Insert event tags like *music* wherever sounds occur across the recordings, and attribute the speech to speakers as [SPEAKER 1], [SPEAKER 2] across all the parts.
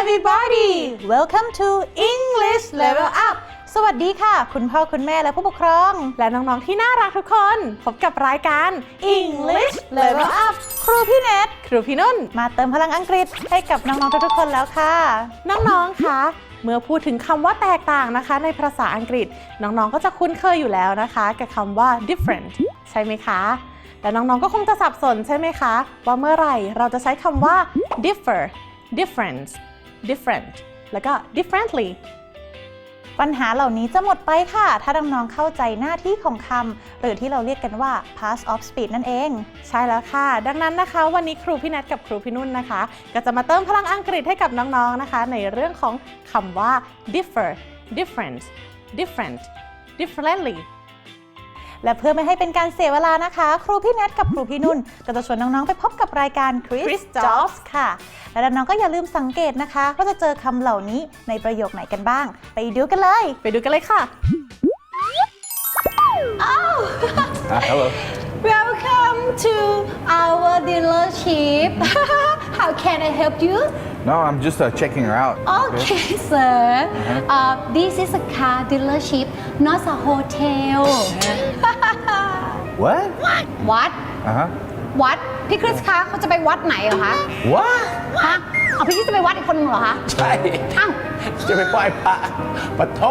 [SPEAKER 1] everybody welcome to English Level Up สวัสดีค่ะ คุณพ่อคุณแม่และผู้ปกครอง
[SPEAKER 2] และน้อง ๆ ที่น่ารักทุกคน พบกับรายการ
[SPEAKER 1] English Level Up ครูพี่เนท
[SPEAKER 2] ครูพี่นุ่น
[SPEAKER 1] มาเติมพลังอังกฤษให้กับน้อง ๆ ทุกๆคนแล้วค่ะ
[SPEAKER 2] น้อง ๆ คะเมื่อพูดถึงคำว่าแตกต่างนะคะ ในภาษาอังกฤษ น้อง ๆ ก็จะคุ้นเคยอยู่แล้วนะคะ กับคำว่า different ใช่ไหมคะแต่น้องๆ ก็คงจะสับสนใช่ไหมคะ ว่าเมื่อไหร่เราจะใช้คำว่า differ difference different แล้วก็ differently
[SPEAKER 1] ปัญหาเหล่านี้จะหมดไปค่ะ ถ้าน้องๆเข้าใจหน้าที่ของคำ หรือที่เราเรียกกันว่า pass of speech นั่นเอง
[SPEAKER 2] ใช่แล้วค่ะ ดังนั้นนะคะ วันนี้ครูพี่นัทกับครูพี่นุ่นนะคะ ก็จะมาเติมพลังอังกฤษให้กับน้องๆนะคะ ในเรื่องของคำว่า differ different different differently
[SPEAKER 1] และเพื่อไม่ให้เป็นการเสียเวลานะคะ ครูพี่แนทกับครูพี่นุ่น ก็จะชวนน้อง ๆ ไปพบกับรายการ Chris,
[SPEAKER 2] Chris
[SPEAKER 1] Jobs
[SPEAKER 2] Jobs
[SPEAKER 1] ค่ะ และน้องๆก็อย่าลืมสังเกตนะคะ ว่าจะเจอคำเหล่านี้ในประโยคไหนกันบ้าง ไปดูกันเลย
[SPEAKER 2] ไปดูกันเลยค่ะ
[SPEAKER 3] Ah, hello.
[SPEAKER 1] Welcome to our dealership *laughs* How can I help you
[SPEAKER 3] No, I'm just uh, checking her out.
[SPEAKER 4] Okay, *laughs* sir. Uh, this is a car dealership, not a hotel. *laughs*
[SPEAKER 3] What?
[SPEAKER 4] วัด
[SPEAKER 3] Uh huh.
[SPEAKER 4] วัด พี่คริสคะเขาจะไปวัดไหนเหรอคะ
[SPEAKER 3] What?
[SPEAKER 4] ฮะเอาพี่คริสจะไปวัดอีกคนหนึงเหรอคะ
[SPEAKER 5] ใช่
[SPEAKER 4] อ้าว
[SPEAKER 5] จะไปไหว้พระปะโท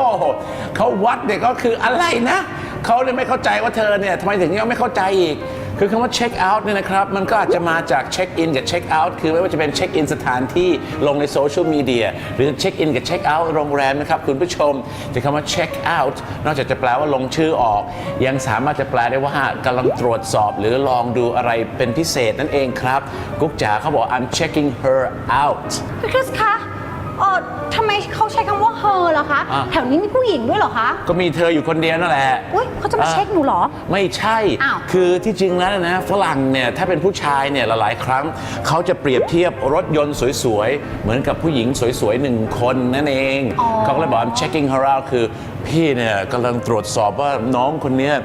[SPEAKER 5] เขาวัดเนี่ยก็คืออะไรนะ เขาเนี่ยไม่เข้าใจว่าเธอเนี่ยทำไมถึงยังไม่เข้าใจอีก คือคำว่าเช็คเอาท์เนี่ยนะครับ มันก็อาจจะมาจากเช็คอินกับเช็คเอาท์คือไม่ว่าจะเป็นเช็คอินสถานที่ลงในโซเชียลมีเดียหรือเช็คอินกับเช็คเอาท์โรงแรมนะครับ คุณผู้ชมแต่คำว่าเช็คเอาท์นอกจากจะแปลว่าลงชื่อออก ยังสามารถจะแปลได้ว่ากำลังตรวจสอบ หรือลองดูอะไรเป็นพิเศษนั่นเองครับ กุ๊กจ๋าเขาบอก I'm checking her out
[SPEAKER 4] พี่คริสคะ เออทำไมเขาใช้คำว่า her ล่ะคะ
[SPEAKER 5] อะ
[SPEAKER 4] แถวนี้มีผู้หญิงด้วยเหรอคะ
[SPEAKER 5] ก็มีเธออยู่คนเดียวนั่นแหละ
[SPEAKER 4] อุ้ยเขาจะมาเช็คหนูเหรอ
[SPEAKER 5] ไม่ใช่
[SPEAKER 4] อ้าว
[SPEAKER 5] คือที่จริงแล้วนะฝรั่งเนี่ยถ้าเป็นผู้ชายเนี่ยหลายๆ ครั้ง เขาจะเปรียบเทียบรถยนต์สวยๆ เหมือนกับผู้หญิงสวยๆหนึ่งคนนั่นเองเขาก็เลยบอก I'm checking her out คือ พี่เนี่ยกำลังตรวจสอบว่าน้องคนเนี้ย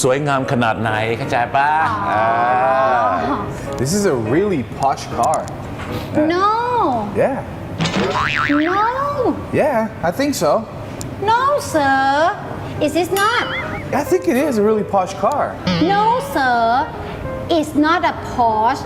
[SPEAKER 5] สวยงามขนาดไหนเข้าใจปะอ่า
[SPEAKER 3] This is a really posh car.
[SPEAKER 4] no
[SPEAKER 3] Yeah.
[SPEAKER 4] no
[SPEAKER 3] Yeah, I think so.
[SPEAKER 4] no sir is this not
[SPEAKER 3] I think it is a really posh car.
[SPEAKER 4] no sir it's not a Porsche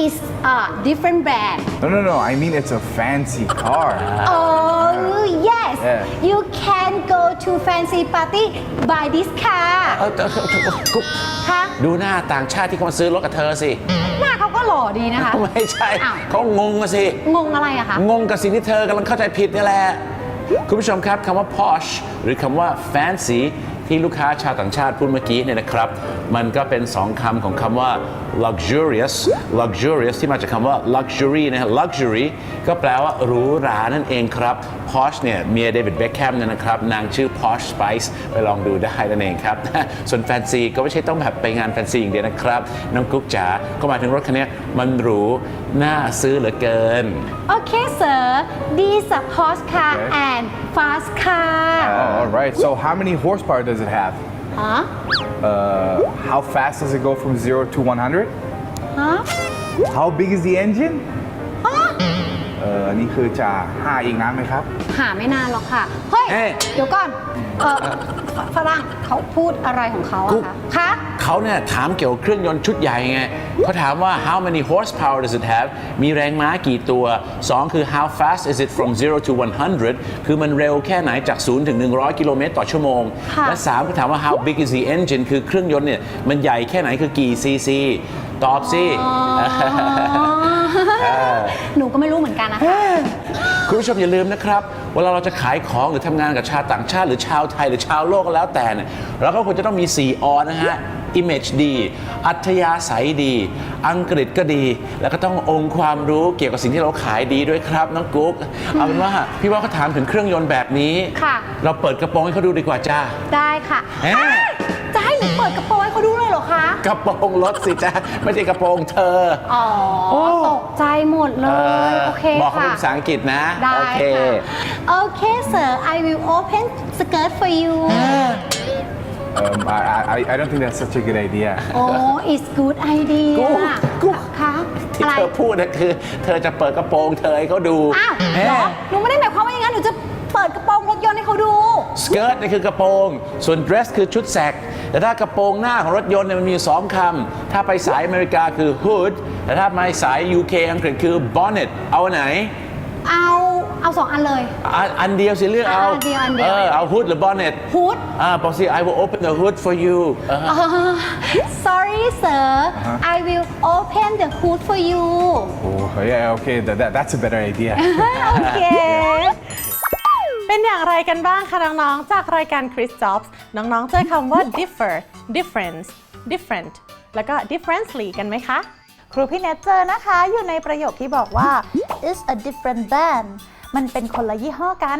[SPEAKER 4] it's a different brand
[SPEAKER 3] No, no, no. I mean, it's a fancy car.
[SPEAKER 4] Oh yes,
[SPEAKER 3] Yeah.
[SPEAKER 4] you can go to fancy party by this car
[SPEAKER 5] เออเออเออเออกุ๊ก
[SPEAKER 4] ค่ะ
[SPEAKER 5] ดูหน้าต่างชาติที่เขามาซื้อรถกับเธอสิ
[SPEAKER 4] หน้าเขาก็ หล่อดีนะคะ
[SPEAKER 5] ไม่ใช่
[SPEAKER 4] อ้าว
[SPEAKER 5] เขางงมาสิ
[SPEAKER 4] งงอะไรอะคะ
[SPEAKER 5] งงกับสิ่งที่เธอกำลังเข้าใจผิดนี่แหละ คุณผู้ชมครับคำว่า posh หรือคำว่า fancy ที่ลูกค้าชาวต่างชาติพูดเมื่อกี้เนี่ยนะครับ มันก็เป็นสองคำของคำว่า luxurious luxurious ที่มาจากคำว่า luxury นะฮะ luxury ก็แปลว่าหรูหรานั่นเองครับ posh เนี่ยเมียเดวิดเบคแคมเนี่ยนะครับ นางชื่อ posh spice ไปลองดูได้นั่นเองครับ ส่วน fancy ก็ไม่ใช่ต้องแบบไปงาน fancy อย่างเดียวนะครับ น้องกุ๊กจ๋าก็หมายถึงรถคันนี้มันหรู น่าซื้อเหลือเกิน
[SPEAKER 4] Okay sir this a Porsche car
[SPEAKER 3] Okay.
[SPEAKER 4] and fast car
[SPEAKER 3] Oh, all right. So, how many horsepower does does it have?
[SPEAKER 4] Huh?
[SPEAKER 3] Uh, how fast does it go from 0 to 100?
[SPEAKER 4] Huh?
[SPEAKER 3] How big is the engine? เอออันนี้คือจะหาอีกนานไหมครับ
[SPEAKER 4] หาไม่นานหรอกค่ะ เฮ้ย
[SPEAKER 5] เอ๊ะ
[SPEAKER 4] เดี๋ยวก่อน เออฝรั่งเขาพูดอะไรของเขา
[SPEAKER 5] กุ๊
[SPEAKER 4] อะ
[SPEAKER 5] ก
[SPEAKER 4] คะคะ
[SPEAKER 5] เขาเนี่ยถามเกี่ยวกับเครื่องยนต์ชุดใหญ่ไงเขาถามว่า how many horsepower does it have มีแรงม้ากี่ตัว 2 คือ how fast is it from 0 to 100 คือมันเร็วแค่ไหนจาก 0 ถึง 100 กิโลเมตรต่อชั่วโมง
[SPEAKER 4] ค่ะ
[SPEAKER 5] และ 3 ก็ถามว่า how big is the engine คือเครื่องยนต์เนี่ย มันใหญ่แค่ไหนคือกี่ซีซี ตอบสิ
[SPEAKER 4] หนูก็ไม่รู้เหมือนกันนะคะ
[SPEAKER 5] คุณผู้ชมอย่าลืมนะครับ เวลาเราจะขายของหรือทำงานกับชาวต่างชาติ หรือชาวไทยหรือชาวโลกก็แล้วแต่เนี่ยเราก็ควรจะต้องมี 4 อนะฮะ image ดี อัธยาศัยดี อังกฤษก็ดี แล้วก็ต้ององค์ความรู้เกี่ยวกับสิ่งที่เราขายดีด้วยครับน้องกุ๊กเอาเป็นว่าพี่ว่าเขาถามถึงเครื่องยนต์แบบนี้
[SPEAKER 4] ค่ะ
[SPEAKER 5] เราเปิดกระโปรงให้เขาดูดีกว่าจ้า
[SPEAKER 4] ได้ค่ะ
[SPEAKER 5] เอ๊ะ
[SPEAKER 4] อ้าวจะให้หนูเปิดกระโปรงให้เขาดูเลยเหรอคะ
[SPEAKER 5] กระโปรงรถสิจ้าไม่ใช่กระโปรงเธอ
[SPEAKER 4] อ๋อตกใจหมดเล
[SPEAKER 5] เอย
[SPEAKER 4] โอเค
[SPEAKER 5] บอกเขา
[SPEAKER 4] ค่ะ
[SPEAKER 5] เป็นภาษาอังกฤษนะ
[SPEAKER 4] ได้
[SPEAKER 5] โอเค
[SPEAKER 4] ค่ะโอเค sir I will open skirt for you
[SPEAKER 3] Um, I, I, I don't think that's such a good idea.
[SPEAKER 4] โอ้ it's good idea
[SPEAKER 5] กุ๊กกุ๊ก
[SPEAKER 4] ค่ะ
[SPEAKER 5] ทีที่
[SPEAKER 4] อะไร
[SPEAKER 5] เธอพูดนะคือ เธอจะเปิดกระโปรงเธอให้เขาดู
[SPEAKER 4] อ้าว
[SPEAKER 5] เอ๊ะ
[SPEAKER 4] เหรอ หนูไม่ได้หมายความว่าอย่างนั้น หนูจะ
[SPEAKER 5] สเกิร์ตนี่คือกระโปรง ส่วน dress คือชุดแสก แต่ถ้ากระโปรงหน้าของรถยนต์เนี่ยมันมีอยู่สองคำ ถ้าไปสายอเมริกาคือ hood แต่ถ้าไปสาย UK อังกฤษคือ bonnet เอาอันไหน
[SPEAKER 4] เอาเอาสองอันเลย
[SPEAKER 5] อันอันเดียวสิเลือกเอา
[SPEAKER 4] อันเดียวอันเดียว
[SPEAKER 5] เออเอา hood หรือ bonnet
[SPEAKER 4] ฮูด
[SPEAKER 5] อ่าบอกสิ I will open the hood for you เออ
[SPEAKER 4] sorry sir I will open the hood for you
[SPEAKER 3] Oh, yeah, okay. That, that, that's a better idea.
[SPEAKER 4] โอ เค
[SPEAKER 2] เป็นอย่างไรกันบ้างคะน้องๆ จากรายการ Chris Jobs น้องๆ เจอคำว่า differ difference different แล้วก็ differently กันไหมคะ
[SPEAKER 1] ครูพี่เนทเจอนะคะ อยู่ในประโยคที่บอกว่า is a different band มันเป็นคนละยี่ห้อกัน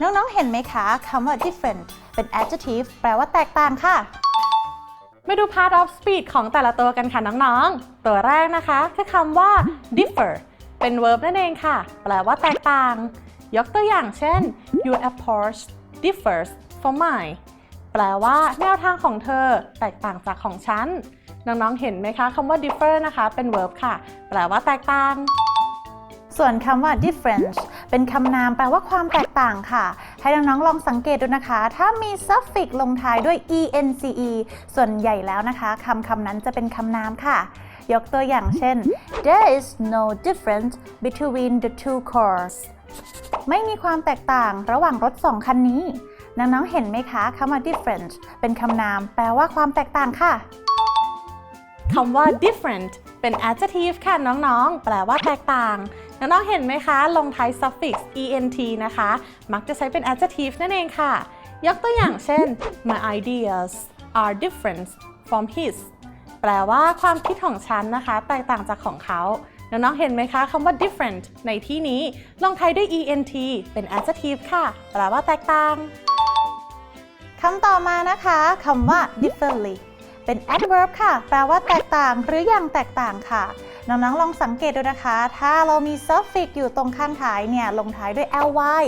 [SPEAKER 1] น้องๆ เห็นไหมคะคำว่า different เป็น adjective แปลว่าแตกต่างค่ะ
[SPEAKER 2] มาดู part of speech ของแต่ละตัวกันค่ะน้องๆ ตัวแรกนะคะ คือคำว่า differ เป็น verb นั่นเองค่ะ แปลว่าแตกต่าง ยกตัวอย่างเช่น your approach differs from mine แปลว่าแนวทางของเธอแตกต่างจากของฉัน น้องๆ เห็นไหมคะคำว่า differ นะคะ เป็น verb ค่ะ แปลว่าแตกต่าง
[SPEAKER 1] ส่วนคำว่า difference เป็นคำนามแปลว่าความแตกต่างค่ะ ให้น้องๆ ลองสังเกตดูนะคะ ถ้ามี suffix ลงท้ายด้วย ence ส่วนใหญ่แล้วนะคะคำคำนั้นจะเป็นคำนามค่ะ ยกตัวอย่างเช่น there is no difference between the two cars ไม่มีความแตกต่างระหว่างรถสองคันนี้ น้องๆ เห็นไหมคะคำว่า different เป็นคำนาม แปลว่าความแตกต่างค่ะ
[SPEAKER 2] คำว่า different เป็น adjective ค่ะน้องๆ แปลว่าแตกต่าง น้องๆ เห็นไหมคะ ลงท้าย suffix ent นะคะ มักจะใช้เป็น adjective นั่นเองค่ะ ยกตัวอย่างเช่น my ideas are different from his แปลว่าความคิดของฉันนะคะ แตกต่างจากของเขา น้องๆเห็นไหมคะคำว่า different ในที่นี้ลงท้ายด้วย ent เป็น adjective ค่ะแปลว่าแตกต่าง
[SPEAKER 1] คำต่อมานะคะคำว่า differently เป็น adverb ค่ะ แปลว่าแตกต่างหรืออย่างแตกต่างค่ะ น้องๆ ลองสังเกตดูนะคะ ถ้าเรามี suffix อยู่ตรงข้างท้ายเนี่ย ลงท้ายด้วย ly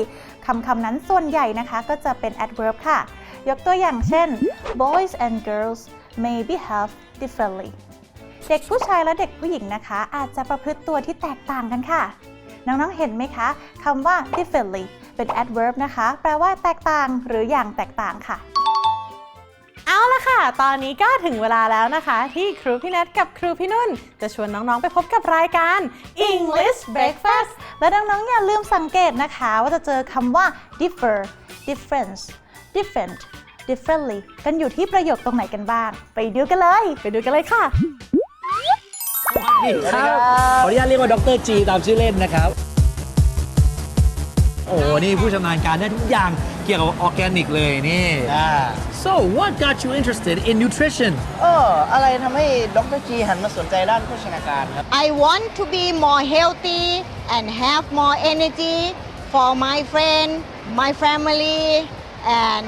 [SPEAKER 1] คำคำนั้นส่วนใหญ่นะคะ ก็จะเป็น adverb ค่ะ ยกตัวอย่างเช่น boys and girls may behave differently เด็กผู้ชายและเด็กผู้หญิงนะคะ อาจจะประพฤติตัวที่แตกต่างกันค่ะ น้องๆ เห็นไหมคะคำว่า differently เป็น adverb นะคะ แปลว่าแตกต่างหรืออย่างแตกต่างค่ะ
[SPEAKER 2] เอาละค่ะ ตอนนี้ก็ถึงเวลาแล้วนะคะ ที่ครูพี่นัทกับครูพี่นุ่น จะชวนน้องๆ ไปพบกับรายการ English Breakfast
[SPEAKER 1] และน้องๆ อย่าลืมสังเกตนะคะ ว่าจะเจอคำว่า differ difference different differently กันอยู่ที่ประโยคตรงไหนกันบ้าง ไปดูกันเลย
[SPEAKER 2] ไปดูกันเลยค่ะ
[SPEAKER 6] นี่ครับขออนุญาตเรียกว่าดรจีตามชื่อเล่นนะครับ โอ้นี่ผู้ชำนาญการได้ทุกอย่างเกี่ยวกับออร์แกนิกเลยนี่ so what got you interested in nutrition
[SPEAKER 7] เอออะไรทำให้ดรจีหันมาสนใจด้านโภชนาการครับ
[SPEAKER 8] I want to be more healthy and have more energy for my friend, my family, and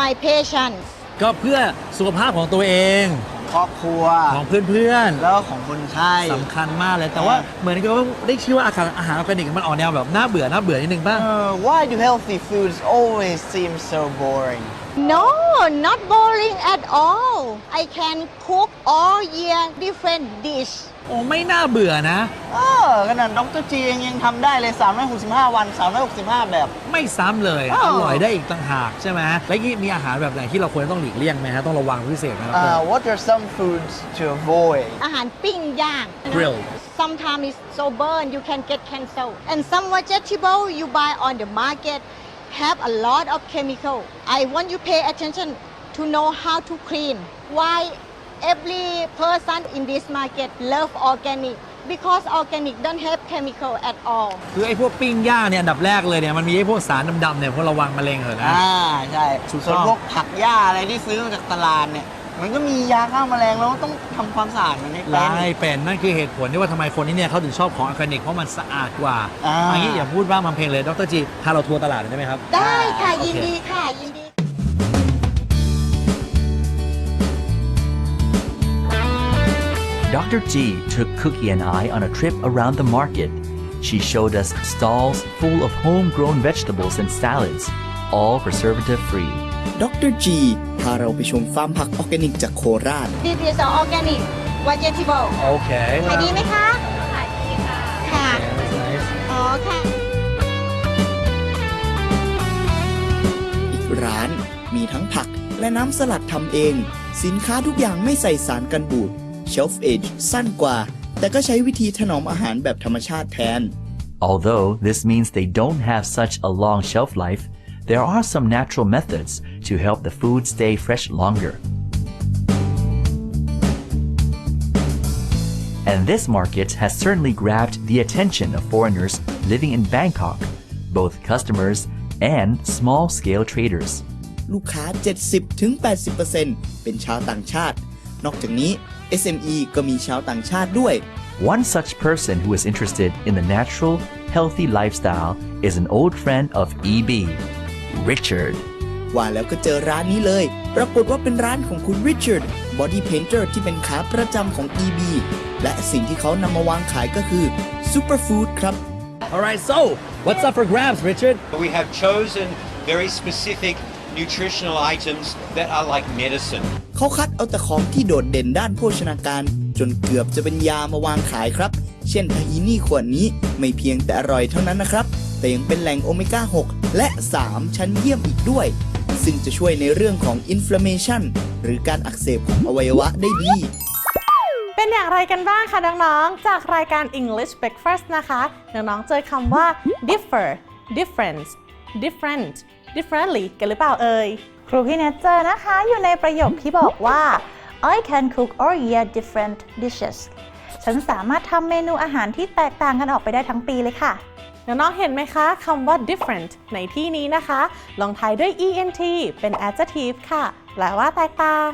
[SPEAKER 8] my patients.
[SPEAKER 6] ก็เพื่อสุขภาพของตัวเอง
[SPEAKER 7] ครอบครัว
[SPEAKER 6] ของเพื่อน
[SPEAKER 7] แล้วก็ของคนไข้
[SPEAKER 6] ๆสำคัญมากเลยแต่ว่าเหมือนกับว่าได้ชื่อว่าอาหารอาหารออร์แกนิกมันออกแนวแบบน่าเบื่อน่าเบื่อนิดนึงป่ะ
[SPEAKER 7] เออ why do healthy foods always seem so boring
[SPEAKER 8] No, not boring at all. I can cook all year different dish.
[SPEAKER 6] โอ้ไม่น่าเบื่อนะ
[SPEAKER 7] เออขนาดดรจียังยังทำได้เลย 365 วัน 365 แบบ
[SPEAKER 6] ไม่ซ้ำเลย
[SPEAKER 7] อ้าว
[SPEAKER 6] อร่อยได้อีกต่างหากใช่ไหมแล้วนี่มีอาหารแบบไหนที่เราควรต้องหลีกเลี่ยงไหมฮะต้องระวังพิเศษไหมครับ
[SPEAKER 7] uh, what are some foods to avoid
[SPEAKER 8] อาหารปิ้งย่าง
[SPEAKER 6] Grill.
[SPEAKER 8] Sometimes it's so burn you can get cancer. And some vegetable you buy on the market have a lot of chemical. I want you pay attention to know how to clean. Why every person in this market love organic? Because organic don't have chemical at all.
[SPEAKER 6] คือไอ้พวกปิ้งย่างเนี่ยอันดับแรกเลยเนี่ยมันมีไอ้พวกสารดำๆเนี่ยพวกระวังมะเร็งเหรอะนะ
[SPEAKER 7] อ่าใช่
[SPEAKER 6] ถูกต้อง
[SPEAKER 7] ส่วนพวกผักหญ้าอะไรที่ซื้อมาจากตลาดเนี่ย มันก็มียาฆ่าแมลงแล้วต้องทำความสะอาดมันให้เป็น
[SPEAKER 6] ลายเป็นนั่นคือเหตุผลที่ว่าทำไมคนที่เนี่ยเขาถึงชอบของออร์แกนิก เพราะมันสะอาดกว่า
[SPEAKER 7] อ่า
[SPEAKER 6] อันนี้อย่าพูดว่ามันเพลงเลยดรจีพาเราทัวร์ตลาดหน่อยได้ไหมครับ
[SPEAKER 8] ได้ค่ะ
[SPEAKER 6] โอเค
[SPEAKER 8] ยินดีค่ะ ยินดี
[SPEAKER 9] Dr. G took Cookie and I on a trip around the market. She showed us stalls full of homegrown vegetables and salads, all preservative free.
[SPEAKER 10] ดรจีพาเราไปชมฟาร์มผักออร์แกนิกจากโคราช
[SPEAKER 8] This is an organic vegetable
[SPEAKER 6] Okay. ขายดีไหมคะ
[SPEAKER 8] ขายดีค่ะ ค่ะอ๋อค่ะ อีกร้าน
[SPEAKER 10] มีทั้งผักและน้ำสลัดทำเอง สินค้าทุกอย่างไม่ใส่สารกันบูด Shelf Edge สั้นกว่า แต่ก็ใช้วิธีถนอมอาหารแบบธรรมชาติแทน
[SPEAKER 9] Although this means they don't have such a long shelf life, there are some natural methods to help the food stay fresh longer. And this market has certainly grabbed the attention of foreigners living in Bangkok, both customers and small scale traders.
[SPEAKER 10] ลูกค้า 70-80%เป็นชาวต่างชาติ นอกจากนี้ SME ก็มีชาวต่างชาติด้วย
[SPEAKER 9] One such person who is interested in the natural, healthy lifestyle is an old friend of EB, Richard.
[SPEAKER 10] ว่าแล้วก็เจอร้านนี้เลย ปรากฏว่าเป็นร้านของคุณ Richard Body Painter ที่เป็นขาประจำของ EB และสิ่งที่เขานำมาวางขายก็คือ Superfood ครับ
[SPEAKER 6] All right, so what's up for grabs, Richard?
[SPEAKER 11] We have chosen very specific nutritional items that are like medicine.
[SPEAKER 10] เขาคัดเอาแต่ของที่โดดเด่นด้านโภชนาการ จนเกือบจะเป็นยามาวางขายครับ เช่นทาฮินี่ขวดนี้ไม่เพียงแต่อร่อยเท่านั้นนะครับ แต่ยังเป็นแหล่งโอเมก้า 6 และ 3 ชั้นเยี่ยมอีกด้วย ซึ่งจะช่วยในเรื่องของอินฟล m เมชันหรือการอักเสบของอวัยวะได้ดี
[SPEAKER 2] เป็นอย่างไรกันบ้างคะน้องๆ จากรายการ English Breakfast นะคะ น้องๆ เจอคำว่า differ difference different differently กันหรือเปล่าเอ่ย
[SPEAKER 1] ครูพี่เนทเจอนะคะ อยู่ในประโยคที่บอกว่า I can cook or eat different dishes ฉันสามารถทำเมนูอาหารที่แตกต่างกันออกไปได้ทั้งปีเลยค่ะ
[SPEAKER 2] น้องๆเห็นไหมคะคำว่า different ในที่นี้นะคะ ลองท้ายด้วย ent เป็น adjective ค่ะ แปลว่าแตกต่าง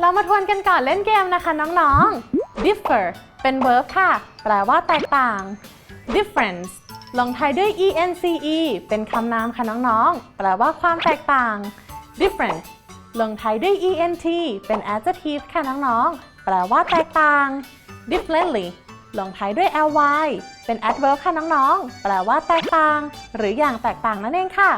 [SPEAKER 2] เรามาทวนกันก่อนเล่นเกมนะคะน้องๆ differ เป็น verb ค่ะ แปลว่าแตกต่าง difference ลงท้ายด้วย ence เป็นคำนามค่ะน้องๆ แปลว่าความแตกต่าง different ลงท้ายด้วย ent เป็น adjective ค่ะน้องๆ แปลว่าแตกต่าง differently ลงท้ายด้วย ly เป็น adverb ค่ะน้องๆ แปลว่าแตกต่าง หรืออย่างแตกต่างนั่นเองค่ะ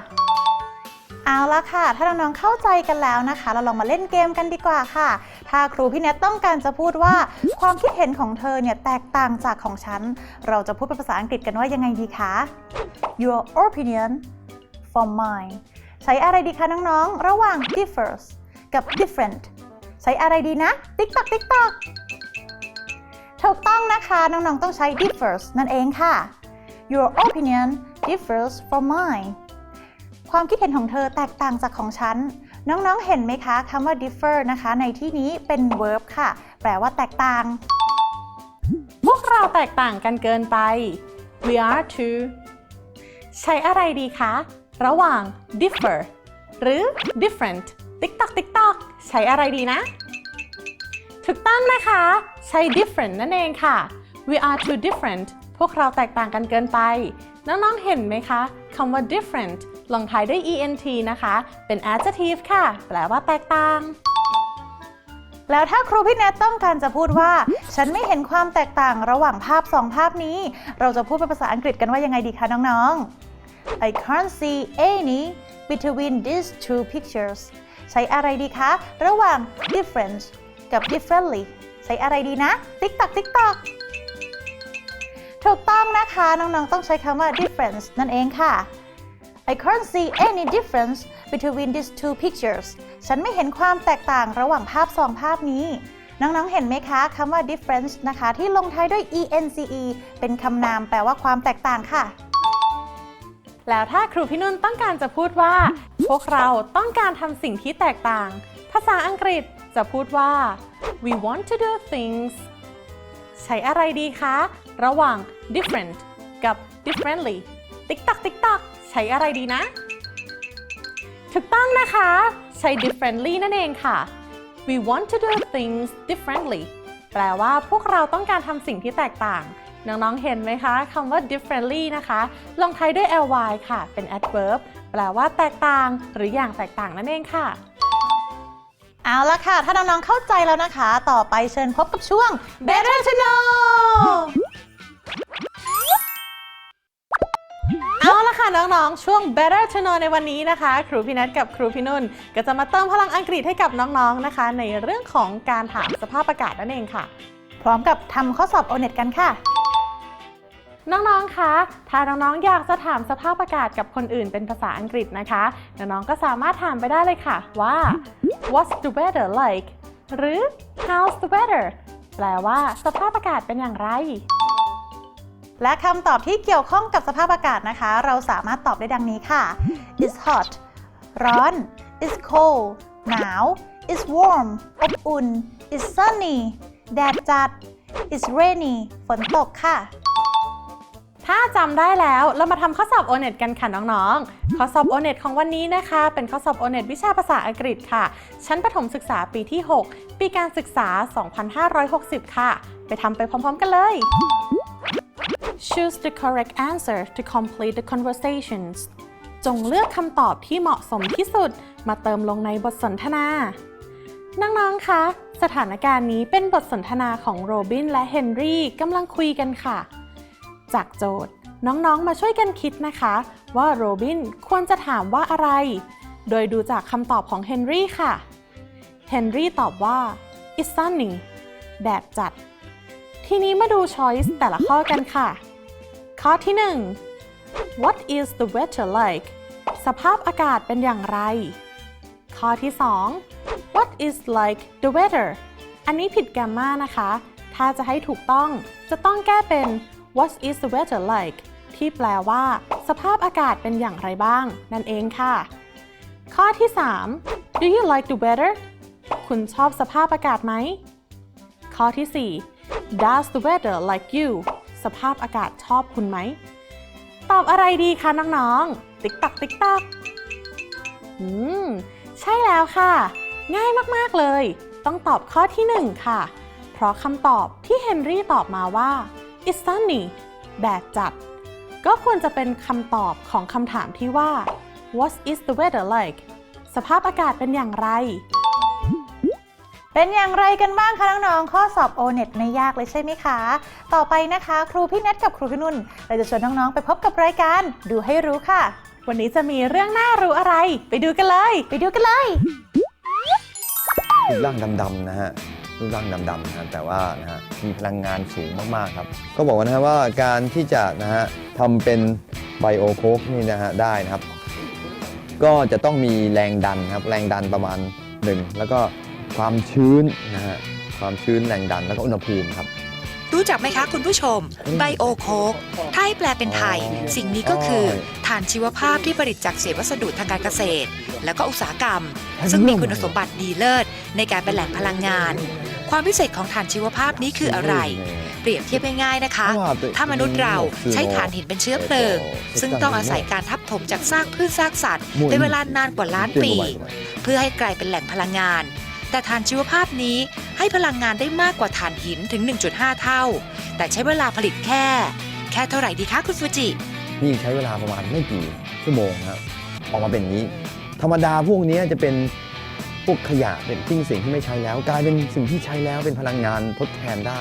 [SPEAKER 1] เอาละค่ะ ถ้าน้องๆ เข้าใจกันแล้วนะคะ เราลองมาเล่นเกมกันดีกว่าค่ะ ถ้าครูพี่เนทต้องการจะพูดว่า ความคิดเห็นของเธอเนี่ยแตกต่างจากของฉัน เราจะพูดเป็นภาษาอังกฤษกันว่ายังไงดีคะ Your opinion from mine ใช้อะไรดีคะน้องๆ ระหว่าง differs กับ different ใช้อะไรดีนะติ๊กตักติ๊กตักถูกต้องนะคะ น้อง ๆ ต้องใช้ differs นั่นเองค่ะ Your opinion differs from mine ความคิดเห็นของเธอแตกต่างจากของฉัน น้อง ๆ เห็นไหมคะคำว่า differ นะคะ ในที่นี้เป็น verb ค่ะ แปลว่าแตกต่าง
[SPEAKER 2] พวกเราแตกต่างกันเกินไป we are two ใช้อะไรดีคะ ระหว่าง differ หรือ different ติ๊กตอกติ๊กตอกใช้อะไรดีนะ ถูกต้องนะคะ ใช้ different นั่นเองค่ะ we are too different พวกเราแตกต่างกันเกินไป น้องๆ เห็นไหมคะคำว่า different ลงท้ายด้วย ent นะคะ เป็น adjective ค่ะ แปลว่าแตกต่าง
[SPEAKER 1] แล้วถ้าครูพี่แนทต้องการจะพูดว่า ฉันไม่เห็นความแตกต่างระหว่างภาพสองภาพนี้ เราจะพูดเป็นภาษาอังกฤษกันว่ายังไงดีคะน้องๆ I can't see any between these two pictures ใช้อะไรดีคะ ระหว่าง different กับ differently ใช้อะไรดีนะ ติ๊กตักติ๊กตักถูกต้องนะคะ น้องๆ ต้องใช้คำว่า difference นั่นเองค่ะ I can't see any difference between these two pictures ฉันไม่เห็นความแตกต่างระหว่างภาพสองภาพนี้ น้องๆ เห็นไหมคะคำว่า difference นะคะ ที่ลงท้ายด้วย ence เป็นคำนามแปลว่าความแตกต่างค่ะ
[SPEAKER 2] แล้วถ้าครูพี่นุ่นต้องการจะพูดว่า พวกเราต้องการทำสิ่งที่แตกต่าง ภาษาอังกฤษจะพูดว่า we want to do things ใช้อะไรดีคะ ระหว่าง different กับ differently ติ๊กตักติ๊กตักใช้อะไรดีนะ ถูกต้องนะคะ ใช้ differently นั่นเองค่ะ we want to do things differently แปลว่าพวกเราต้องการทำสิ่งที่แตกต่าง น้องๆ เห็นไหมคะคำว่า differently นะคะ ลงท้ายด้วย ly ค่ะ เป็น adverb แปลว่าแตกต่าง หรืออย่างแตกต่างนั่นเองค่ะ
[SPEAKER 1] เอาละค่ะ ถ้าน้องๆ เข้าใจแล้วนะคะ ต่อไปเชิญพบกับช่วง Better to know
[SPEAKER 2] เอาละค่ะน้องๆ ช่วง Better to Know ในวันนี้นะคะ ครูพี่นัทกับครูพี่นุ่น ก็จะมาเติมพลังอังกฤษให้กับน้องๆ นะคะ ในเรื่องของการถามสภาพอากาศนั่นเองค่ะ
[SPEAKER 1] พร้อมกับทำข้อสอบ o n e t กันค่ะ
[SPEAKER 2] น้องๆ คะ ถ้าน้องๆ อยากจะถามสภาพอากาศกับคนอื่นเป็นภาษาอังกฤษนะคะ น้องๆ ก็สามารถถามไปได้เลยค่ะว่า What's the weather like หรือ How's the weather แปลว่าสภาพอากาศเป็นอย่างไร
[SPEAKER 1] และคำตอบที่เกี่ยวข้องกับสภาพอากาศนะคะ เราสามารถตอบได้ดังนี้ค่ะ It's hot ร้อน It's cold หนาว It's warm อบอุ่น It's sunny แดดจัด It's rainy ฝนตกค่ะ
[SPEAKER 2] ถ้าจำได้แล้วเรามาทำข้อสอบ o n e t กันค่ะน้องๆ ข้อสอบ o n e t ของวันนี้นะคะ เป็นข้อสอบ o n e t วิชาภาษาอังกฤษค่ะ ชั้นประถมศึกษาปีที่ 6 ปีการศึกษา 2560 ค่ะ ไปทำไปพร้อมๆกันเลย Choose the correct answer to complete the conversations จงเลือกคำตอบที่เหมาะสมที่สุด มาเติมลงในบทสนทนา น้องๆ คะ สถานการณ์นี้เป็นบทสนทนาของโรบินและเฮนรี่กำลังคุยกันค่ะ จากโจทย์ น้องๆ มาช่วยกันคิดนะคะ ว่าโรบินควรจะถามว่าอะไร โดยดูจากคำตอบของเฮนรี่ค่ะ เฮนรี่ตอบว่า it's sunny แดดจัด ทีนี้มาดู choice แต่ละข้อกันค่ะ ข้อที่ 1 What is the weather like สภาพอากาศเป็นอย่างไร ข้อที่ 2 What is like the weather อันนี้ผิดแกรมมานะคะ ถ้าจะให้ถูกต้องจะต้องแก้เป็น What is the weather like ที่แปลว่า สภาพอากาศเป็นอย่างไรบ้าง นั่นเองค่ะ ข้อที่ 3 Do you like the weather คุณชอบสภาพอากาศไหม ข้อที่ 4 Does the weather like you สภาพอากาศชอบคุณไหม ตอบอะไรดีคะน้องๆ ติ๊กตักติ๊กตักอืม ใช่แล้วค่ะ ง่ายมากๆเลย ต้องตอบข้อที่ 1 ค่ะ เพราะคำตอบที่เฮนรี่ตอบมาว่า it's sunny แดดจัด ก็ควรจะเป็นคำตอบของคำถามที่ว่า what is the weather like สภาพอากาศเป็นอย่างไร
[SPEAKER 1] เป็นอย่างไรกันบ้างคะน้องๆ ข้อสอบ O-NET ไม่ยากเลยใช่ไหมคะ ต่อไปนะคะ ครูพี่เน็ตกับครูพี่นุ่น เราจะชวนน้องๆ ไปพบกับรายการดูให้รู้ค่ะ
[SPEAKER 2] วันนี้จะมีเรื่องน่ารู้อะไร ไปดูกันเลย
[SPEAKER 1] ไปดูกันเลย
[SPEAKER 12] รูปร่างดำๆนะฮะ รูปร่างดำๆนะฮะแต่ว่านะฮะมีพลังงานสูงมากๆครับ ก็บอกว่านะฮะว่าการที่จะนะฮะทำเป็นไบโอโคกนี่นะฮะได้นะครับ ก็จะต้องมีแรงดันครับแรงดันประมาณหนึ่งแล้วก็ความชื้นนะฮะความชื้นแรงดันแล้วก็อุณหภูมิครับ
[SPEAKER 13] รู้จักไหมคะคุณผู้ชม ไบโอโคกถ้าให้แปลเป็นไทย สิ่งนี้ก็คือถ่านชีวภาพที่ผลิตจากเศษวัสดุทางการเกษตร แล้วก็อุตสาหกรรม ซึ่งมีคุณสมบัติดีเลิศในการเป็นแหล่งพลังงาน ความพิเศษของถ่านชีวภาพนี้คืออะไร เปรียบเทียบง่ายๆนะคะ ถ้ามนุษย์เราใช้ถ่านหินเป็นเชื้อเพลิง ซึ่งต้องอาศัยการทับถมจากซากพืชซากสัตว์เป็นเวลานานกว่าล้านปี เพื่อให้กลายเป็นแหล่งพลังงาน แต่ถ่านชีวภาพนี้ให้พลังงานได้มากกว่าถ่านหินถึง 1.5 เท่า แต่ใช้เวลาผลิตแค่ แค่เท่าไหร่ดีคะคุณฟูจิ
[SPEAKER 12] นี่ใช้เวลาประมาณไม่กี่ชั่วโมงนะครับออกมาเป็นอย่างนี้ ธรรมดาพวกนี้จะเป็น พวกขยะเป็นทิ้งสิ่งที่ไม่ใช้แล้ว กลายเป็นสิ่งที่ใช้แล้วเป็นพลังงานทดแทนได้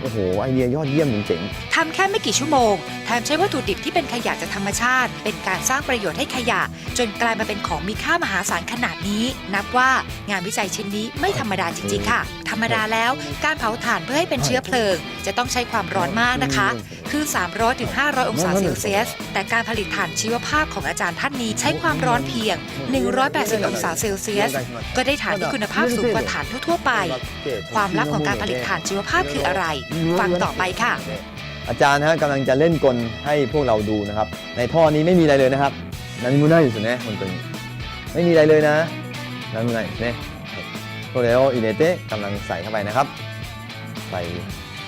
[SPEAKER 12] โอ้โห ไอเดียยอดเยี่ยมจริงๆ
[SPEAKER 13] ทำแค่ไม่กี่ชั่วโมงแถมใช้วัตถุดิบที่เป็นขยะจากธรรมชาติ เป็นการสร้างประโยชน์ให้ขยะ จนกลายมาเป็นของมีค่ามหาศาลขนาดนี้ นับว่างานวิจัยชิ้นนี้ไม่ธรรมดาจริงๆค่ะ รรมดาแล้ว การเผาถ่านเพื่อให้เป็นเชื้อเพลิง จะต้องใช้ความร้อนมากนะคะ คือ 300ถึง500 องศาเซลเซียส แต่การผลิตถ่านชีวภาพของอาจารย์ท่านนี้ใช้ความร้อนเพียง 180 องศาเซลเซียส ก็ได้ถ่านที่คุณภาพสูงกว่าถ่านทั่วๆไป ความลับของการผลิตถ่านชีวภาพคืออะไร ฟังต่อไปค่ะ
[SPEAKER 12] อาจารย์นะฮะกำลังจะเล่นกลให้พวกเราดูนะครับ ในท่อนี้ไม่มีอะไรเลยนะครับนันมูน่าอยู่สุดนะคนตัวนี้ไม่มีอะไรเลยนะนันมูน่าอยู่เนี่ย โคเรโออิเลเตะกำลังใส่เข้าไปนะครับ ใส่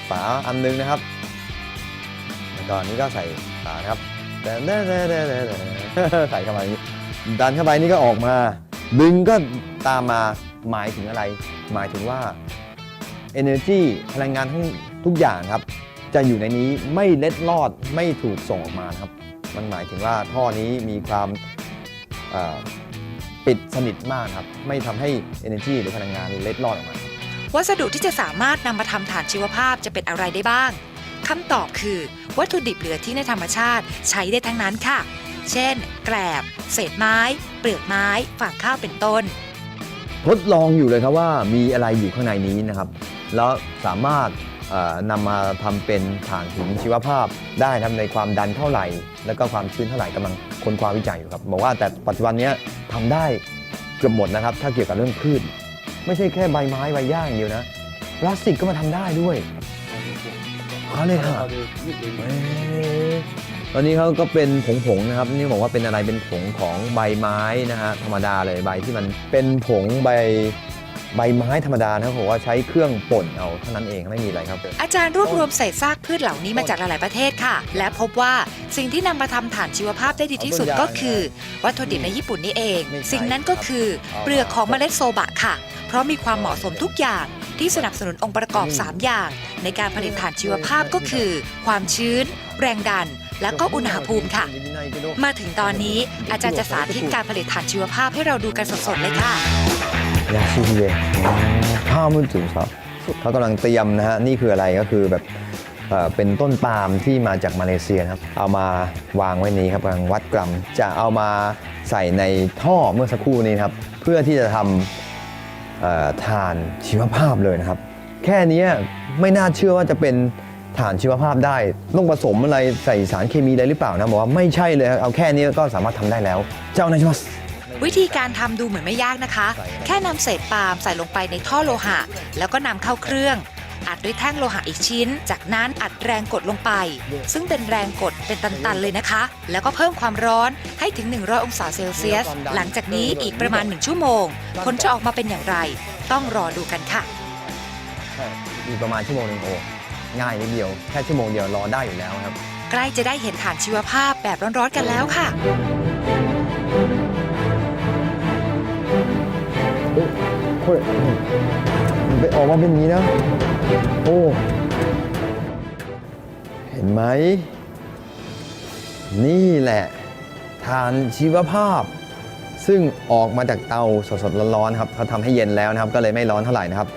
[SPEAKER 12] ฝาอันนึงนะครับแล้วก็อันนี้ก็ใส่ฝานะครับแต่ใส่เข้าไปนี้ดันเข้าไปนี่ก็ออกมา ดึงก็ตามมาหมายถึงอะไร หมายถึงว่า energy พลังงานทั้งทุกอย่างครับ จะอยู่ในนี้ไม่เล็ดลอดไม่ถูกส่งออกมาครับ มันหมายถึงว่าท่อนี้มีความ ปิดสนิทมากครับ ไม่ทำให้ energy หรือพลังงานเล็ดลอดออกมา
[SPEAKER 13] วัสดุที่จะสามารถนำมาทำถ่านชีวภาพจะเป็นอะไรได้บ้างคำตอบคือ วัตถุดิบเหลือที่ในธรรมชาติใช้ได้ทั้งนั้นค่ะ เช่น แกลบ เศษไม้ เปลือกไม้ฝางข้าวเป็นต้น
[SPEAKER 12] ทดลองอยู่เลยครับว่ามีอะไรอยู่ข้างในนี้นะครับ แล้วสามารถเอ่อ นำมาทำเป็นถ่านหินชีวภาพได้ทำในความดันเท่าไหร่ แล้วก็ความชื้นเท่าไหร่กำลังค้นคว้าวิจัยอยู่ครับบอกว่าแต่ปัจจุบันนี้ทำได้เกือบหมดนะครับ ถ้าเกี่ยวกับเรื่องคลื่นไม่ใช่แค่ใบไม้ใบหญ้าอย่างเดียวนะพลาสติกก็มาทำได้ด้วยเขาเลยฮะตอนนี้เขาก็เป็นผงๆนะครับนี่บอกว่าเป็นอะไรเป็นผงของใบไม้นะฮะธรรมดาเลยใบที่มันเป็นผงใบ ใบไม้ธรรมดานะครับผมว่าใช้เครื่องป่นเอาเท่านั้นเองไม่มีอะไรครับ
[SPEAKER 13] อาจารย์รวบรวมเศษซากพืชเหล่านี้มาจากหลายๆประเทศค่ะ และพบว่าสิ่งที่นำมาทำฐานชีวภาพได้ดีที่สุดก็คือ วัตถุดิบในญี่ปุ่นนี่เอง สิ่งนั้นก็คือเปลือกของเมล็ดโซบะค่ะ เพราะมีความเหมาะสมทุกอย่างที่สนับสนุนองค์ประกอบ 3 อย่าง ในการผลิตฐานชีวภาพก็คือ ความชื้น แรงดัน และก็อุณหภูมิค่ะ มาถึงตอนนี้อาจารย์จะสาธิตการผลิตฐานชีวภาพให้เราดูกันสดๆเลยค่ะ
[SPEAKER 12] ยาชิเยข้าวมือจุ๋มครับเขากำลังเตรียมนะฮะนี่คืออะไรก็คือแบบเป็นต้นปาล์มที่มาจากมาเลเซียครับ เอามาวางไว้นี้ครับกำลังวัดกรัม จะเอามาใส่ในท่อเมื่อสักครู่นี้ครับ เพื่อที่จะทำเอ่อถ่านชีวภาพเลยนะครับ แค่นี้ไม่น่าเชื่อว่าจะเป็นถ่านชีวภาพได้ ต้องผสมอะไรใส่สารเคมีอะไรหรือเปล่านะบอกว่าไม่ใช่เลย เอาแค่นี้ก็สามารถทำได้แล้ว เจ้านายชัส
[SPEAKER 13] วิธีการทำดูเหมือนไม่ยากนะคะ แค่นำเศษปาล์มใส่ลงไปในท่อโลหะ แล้วก็นำเข้าเครื่อง อัดด้วยแท่งโลหะอีกชิ้น จากนั้นอัดแรงกดลงไป ซึ่งเป็นแรงกดเป็นตันๆเลยนะคะ แล้วก็เพิ่มความร้อนให้ถึง 100 องศาเซลเซียส หลังจากนี้อีกประมาณ 1 ชั่วโมง ผลจะออกมาเป็นอย่างไร ต้องรอดูกันค่ะ
[SPEAKER 12] อีกประมาณชั่วโมงหนึงโอ้ง่ายนิดเดียวแค่ชั่วโมงเดียวรอได้อยู่แล้วครับ
[SPEAKER 13] ใกล้จะได้เห็นฐานชีวภาพแบบร้อนๆกันแล้วค่ะ
[SPEAKER 12] これมันไปออกมาเป็นอย่างนี้นะ โอ้ เห็นไหม นี่แหละทานชีวภาพ ซึ่งออกมาจากเตาสดๆร้อนๆครับเขาทำให้เย็นแล้วนะครับ ก็เลยไม่ร้อนเท่าไหร่นะครับ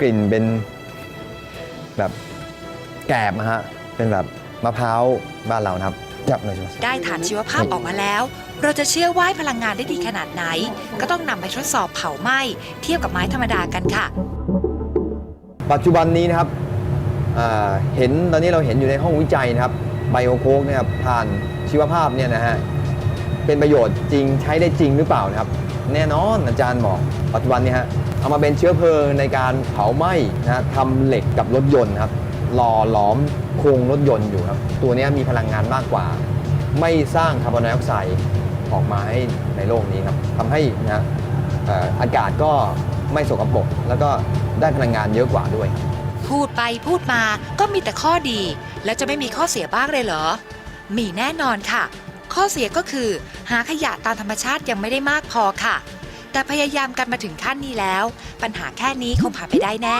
[SPEAKER 12] กลิ่นเป็นแบบแกบนะฮะ เป็นแบบมะพร้าวบ้านเรานะครับ จับหน่อยสิ
[SPEAKER 13] ได้ฐานชีวภาพออกมาแล้ว เราจะเชื่อว่าพลังงานได้ดีขนาดไหน ก็ต้องนำไปทดสอบเผาไหม้เทียบกับไม้ธรรมดากันค่ะ
[SPEAKER 12] ปัจจุบันนี้นะครับอ่าเห็นตอนนี้เราเห็นอยู่ในห้องวิจัยนะครับไบโอโคกนะครับผ่านชีวภาพเนี่ยนะฮะเป็นประโยชน์จริงใช้ได้จริงหรือเปล่านะครับ แน่นอนอาจารย์บอกปัจจุบันนี้ฮะเอามาเป็นเชื้อเพลิงในการเผาไหม้นะฮะทำเหล็กกับรถยนต์ครับหล่อหลอมโครงรถยนต์อยู่ครับ ตัวนี้มีพลังงานมากกว่า ไม่สร้างคาร์บอนไดออกไซด์ ออกมาให้ในโลกนี้ครับทำให้นะฮะเอ่ออากาศก็ไม่สกปรกแล้วก็ได้พลังงานเยอะกว่าด้วย
[SPEAKER 13] พูดไปพูดมาก็มีแต่ข้อดี แล้วจะไม่มีข้อเสียบ้างเลยเหรอ มีแน่นอนค่ะ ข้อเสียก็คือ หาขยะตามธรรมชาติยังไม่ได้มากพอค่ะ แต่พยายามกันมาถึงขั้นนี้แล้ว ปัญหาแค่นี้คงผ่านไปได้แน่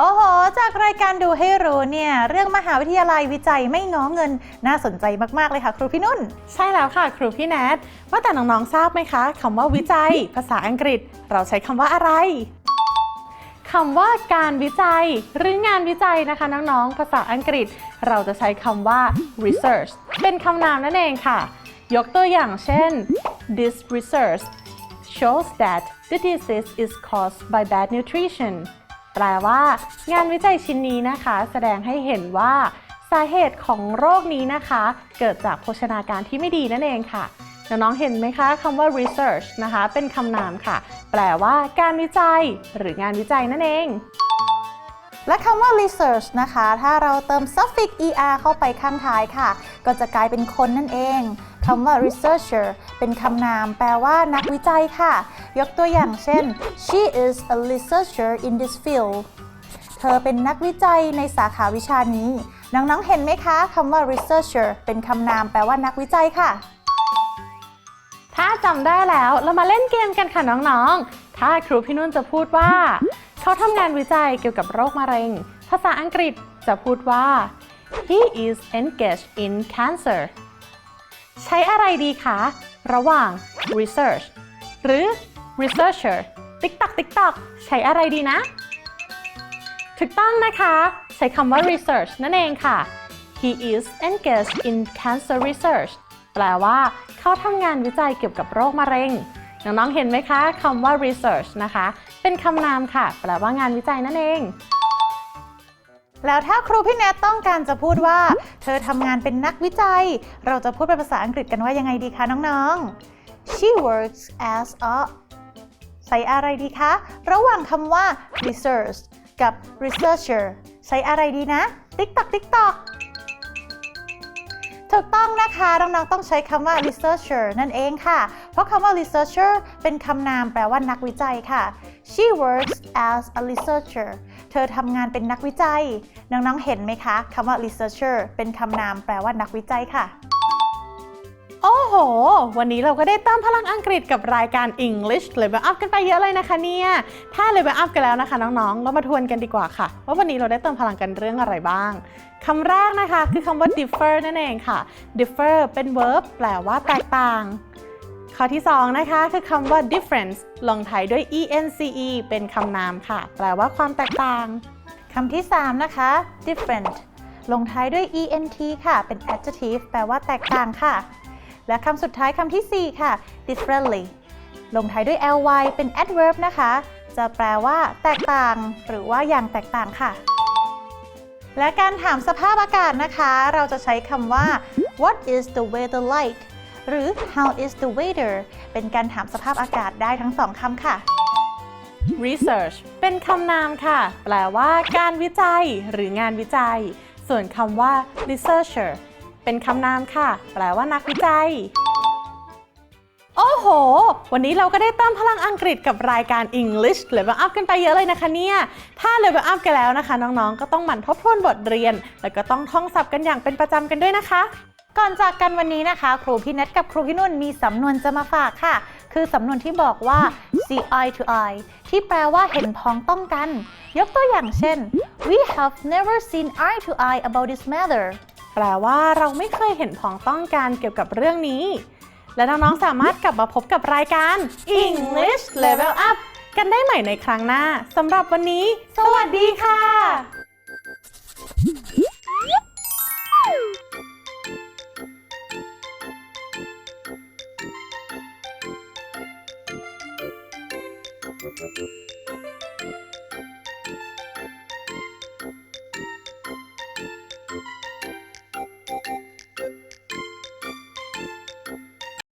[SPEAKER 1] โอ้โห จากรายการดูให้รู้เนี่ยเรื่องมหาวิทยาลัยวิจัยไม่ง้อเงินน่าสนใจมากๆเลยค่ะ ครูพี่นุ่น
[SPEAKER 2] ใช่แล้วค่ะ ครูพี่แนท ว่าแต่น้องๆทราบไหมคะคำว่าวิจัย ภาษาอังกฤษ เราใช้คำว่าอะไรคำว่าการวิจัย หรืองานวิจัยนะคะน้องๆ ภาษาอังกฤษ เราจะใช้คำว่า research เป็นคำนามนั่นเองค่ะ ยกตัวอย่างเช่น this research shows that the disease is caused by bad nutrition แปลว่า งานวิจัยชิ้นนี้นะคะ แสดงให้เห็นว่า สาเหตุของโรคนี้นะคะ เกิดจากโภชนาการที่ไม่ดีนั่นเองค่ะน้องๆเห็นไหมคะคำว่า research นะคะ เป็นคำนามค่ะ แปลว่าการวิจัย หรืองานวิจัยนั่นเอง
[SPEAKER 1] และคำว่า research นะคะ ถ้าเราเติม suffix er เข้าไปข้างท้ายค่ะ ก็จะกลายเป็นคนนั่นเอง คำว่า researcher เป็นคำนามแปลว่านักวิจัยค่ะ ยกตัวอย่างเช่น she is a researcher in this field เธอเป็นนักวิจัยในสาขาวิชานี้ น้องๆ เห็นไหมคะคำว่า researcher เป็นคำนามแปลว่านักวิจัยค่ะ
[SPEAKER 2] ถ้าจำได้แล้วเรามาเล่นเกมกันค่ะน้องๆ ถ้าครูพี่นุ่นจะพูดว่า เขาทำงานวิจัยเกี่ยวกับโรคมะเร็ง ภาษาอังกฤษจะพูดว่า he is engaged in cancer ใช้อะไรดีคะ ระหว่าง research หรือ researcher ติ๊กตักติ๊กตักใช้อะไรดีนะ ถูกต้องนะคะ ใช้คำว่า research นั่นเองค่ะ he is engaged in cancer research แปลว่าเขาทำงานวิจัยเกี่ยวกับโรคมะเร็งน้องๆเห็นไหมคะคำว่า research นะคะ เป็นคำนามค่ะ แปลว่างานวิจัยนั่นเอง
[SPEAKER 1] แล้วถ้าครูพี่แนทต้องการจะพูดว่า เธอทำงานเป็นนักวิจัย เราจะพูดเป็นภาษาอังกฤษกันว่ายังไงดีคะน้องๆ she works as a ใช้อะไรดีคะ ระหว่างคำว่า research กับ researcher ใช้อะไรดีนะ ติ๊กตอกติ๊กตอกถูกต้องนะคะ น้องๆ ต้องใช้คำว่า researcher นั่นเองค่ะ เพราะคำว่า researcher เป็นคำนามแปลว่านักวิจัยค่ะ she works as a researcher เธอทำงานเป็นนักวิจัย น้องๆ เห็นไหมคะคำว่า researcher เป็นคำนามแปลว่านักวิจัยค่ะ
[SPEAKER 2] โอ้โห วันนี้เราก็ได้เติมพลังอังกฤษกับรายการ English Level Up กันไปเยอะเลยนะคะเนี่ย ถ้า Level Up กันแล้วนะคะน้องๆ เรามาทวนกันดีกว่าค่ะ ว่าวันนี้เราได้เติมพลังกันเรื่องอะไรบ้างคำแรกนะคะคือคำว่า differ นั่นเองค่ะ differ เป็น verb แปลว่าแตกต่าง ข้อที่ 2 นะคะ คือคำว่า difference ลงท้ายด้วย ence เป็นคำนามค่ะ แปลว่าความแตกต่าง
[SPEAKER 1] คำที่ 3 นะคะ different ลงท้ายด้วย ent ค่ะ เป็น adjective แปลว่าแตกต่างค่ะ และคำสุดท้ายคำทีสี่4 ค่ะ differently ลงท้ายด้วย ly เป็น adverb นะคะ จะแปลว่า แตกต่าง หรือว่าอย่างแตกต่างค่ะ และการถามสภาพอากาศนะคะ เราจะใช้คำว่า what is the weather like หรือ how is the weather เป็นการถามสภาพอากาศได้ทั้งสองคำค่ะ
[SPEAKER 2] research เป็นคำนามค่ะ แปลว่าการวิจัย หรืองานวิจัย ส่วนคำว่า researcher เป็นคำนามค่ะ แปลว่านักวิจัย โอ้โห วันนี้เราก็ได้เติมพลังอังกฤษกับรายการ English Level Up กันไปเยอะเลยนะคะเนี่ย ถ้า Level Up กันแล้วนะคะ น้องๆ ก็ต้องหมั่นทบทวนบทเรียน แล้วก็ต้องท่องศัพท์กันอย่างเป็นประจำกันด้วยนะคะ
[SPEAKER 1] ก่อนจากกันวันนี้นะคะ ครูพี่เน็ตกับครูพี่นุ่นมีสำนวนจะมาฝากค่ะ คือสำนวนที่บอกว่า see eye to eye ที่แปลว่าเห็นพ้องต้องกัน ยกตัวอย่างเช่น we have never seen eye to eye about this matter
[SPEAKER 2] แปลว่าเราไม่เคยเห็นพ้องต้องกันเกี่ยวกับเรื่องนี้ และน้องๆสามารถกลับมาพบกับรายการ English Level Up กันได้ใหม่ในครั้งหน้าสำหรับวันนี้ สวัสดีค่ะ
[SPEAKER 14] Thank Música